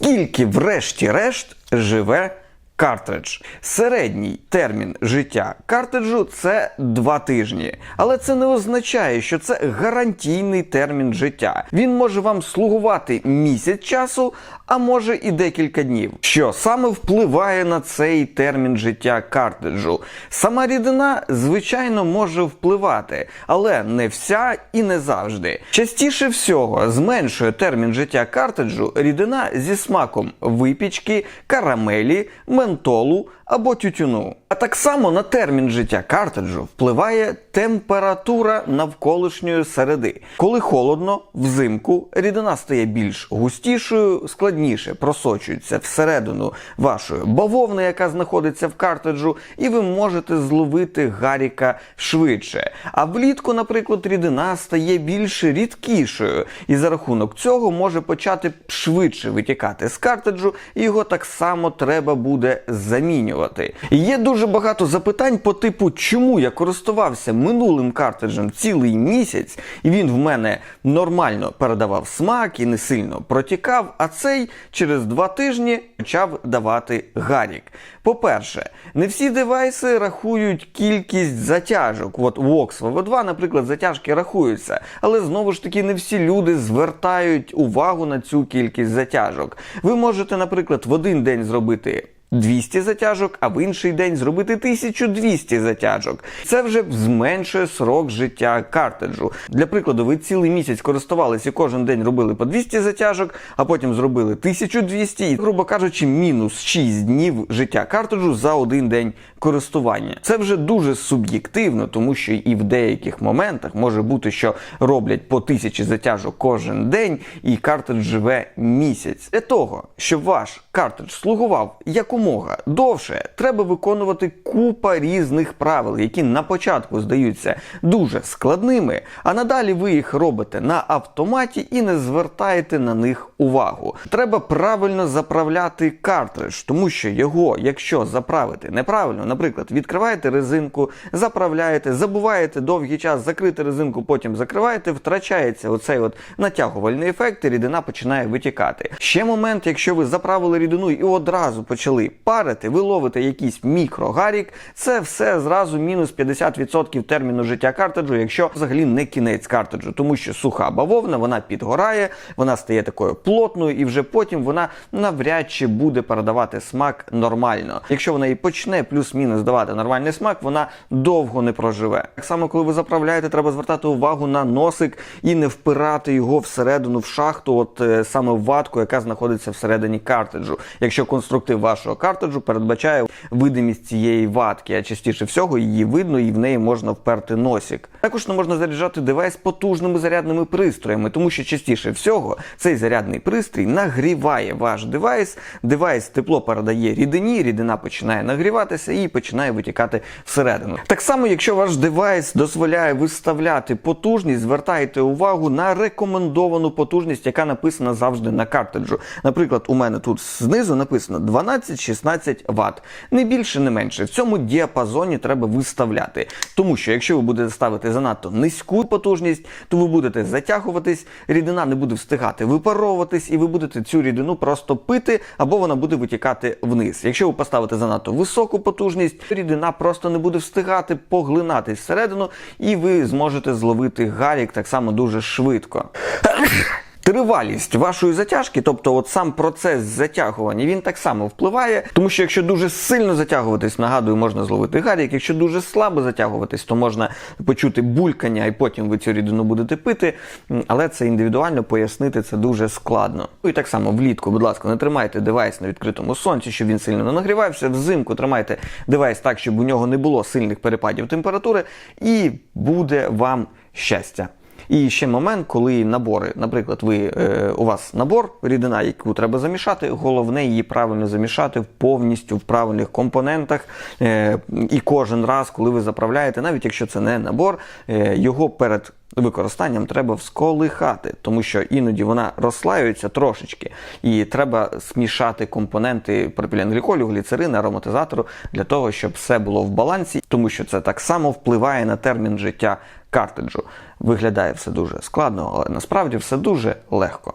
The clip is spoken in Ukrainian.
Скільки, врешті-решт, живе картридж? Середній термін життя картриджу це два тижні. Але це не означає, що це гарантійний термін життя. Він може вам слугувати місяць часу, а може і декілька днів. Що саме впливає на цей термін життя картриджу? Сама рідина, звичайно, може впливати, але не вся і не завжди. Частіше всього зменшує термін життя картриджу рідина зі смаком випічки, карамелі, ментолу або тютюну. А так само на термін життя картриджу впливає температура навколишньої середи. Коли холодно, взимку рідина стає більш густішою, складніше просочується всередину вашої бавовни, яка знаходиться в картриджу, і ви можете зловити гаріка швидше. А влітку, наприклад, рідина стає більш рідкішою, і за рахунок цього може почати швидше витікати з картриджу, і його так само треба буде замінювати. І є дуже багато запитань по типу, чому я користувався минулим картриджем цілий місяць, і він в мене нормально передавав смак і не сильно протікав, а цей через два тижні почав давати гарік. По-перше, не всі девайси рахують кількість затяжок. От Vox VV2, наприклад, затяжки рахуються, але знову ж таки не всі люди звертають увагу на цю кількість затяжок. Ви можете, наприклад, в один день зробити 200 затяжок, а в інший день зробити 1200 затяжок. Це вже зменшує срок життя картриджу. Для прикладу, ви цілий місяць користувалися і кожен день робили по 200 затяжок, а потім зробили 1200 і, грубо кажучи, мінус 6 днів життя картриджу за один день користування. Це вже дуже суб'єктивно, тому що і в деяких моментах може бути, що роблять по тисячі затяжок кожен день, і картридж живе місяць. Для того, щоб ваш картридж слугував якомога довше, треба виконувати купа різних правил, які на початку здаються дуже складними, а надалі ви їх робите на автоматі і не звертаєте на них увагу. Треба правильно заправляти картридж, тому що його, якщо заправити неправильно, наприклад, відкриваєте резинку, заправляєте, забуваєте довгий час закрити резинку, потім закриваєте, втрачається оцей от натягувальний ефект, і рідина починає витікати. Ще момент, якщо ви заправили рідину і одразу почали парити, ви ловите якийсь мікрогарік, це все зразу мінус 50% терміну життя картриджу, якщо взагалі не кінець картриджу, тому що суха бавовна, вона підгорає, вона стає такою плотною, і вже потім вона навряд чи буде передавати смак нормально. Якщо вона і почне плюс-мінус давати нормальний смак, вона довго не проживе. Так само, коли ви заправляєте, треба звертати увагу на носик і не впирати його всередину в шахту, от е, саме в ватку, яка знаходиться всередині картриджу. Якщо конструктив вашого картриджу передбачає видимість цієї ватки, а частіше всього її видно і в неї можна вперти носик. Також не можна заряджати девайс потужними зарядними пристроями, тому що частіше всього цей зарядний пристрій нагріває ваш девайс. Девайс тепло передає рідині, рідина починає нагріватися і починає витікати всередину. Так само, якщо ваш девайс дозволяє виставляти потужність, звертайте увагу на рекомендовану потужність, яка написана завжди на картриджу. Наприклад, у мене тут знизу написано 12-16 Вт. Не більше, не менше. В цьому діапазоні треба виставляти. Тому що якщо ви будете ставити занадто низьку потужність, то ви будете затягуватись, рідина не буде встигати випаровуватись, і ви будете цю рідину просто пити, або вона буде витікати вниз. Якщо ви поставите занадто високу потужність, рідина просто не буде встигати поглинатись всередину, і ви зможете зловити гарік так само дуже швидко. Тривалість вашої затяжки, тобто от сам процес затягування, він так само впливає, тому що якщо дуже сильно затягуватись, нагадую, можна зловити гарік. Якщо дуже слабо затягуватись, то можна почути булькання, і потім ви цю рідину будете пити. Але це індивідуально пояснити це дуже складно. Ну і так само влітку, будь ласка, не тримайте девайс на відкритому сонці, щоб він сильно не нагрівався. Взимку тримайте девайс так, щоб у нього не було сильних перепадів температури, і буде вам щастя. І ще момент, коли набори, наприклад, ви е, у вас набор рідина, яку треба замішати, головне її правильно замішати повністю в правильних компонентах. Е, і кожен раз, коли ви заправляєте, навіть якщо це не набор, е, його перед використанням треба всколихати, тому що іноді вона розслаюється трошечки, і треба смішати компоненти пропіленгліколю, гліцерину, ароматизатору для того, щоб все було в балансі, тому що це так само впливає на термін життя картриджу. Виглядає все дуже складно, але насправді все дуже легко.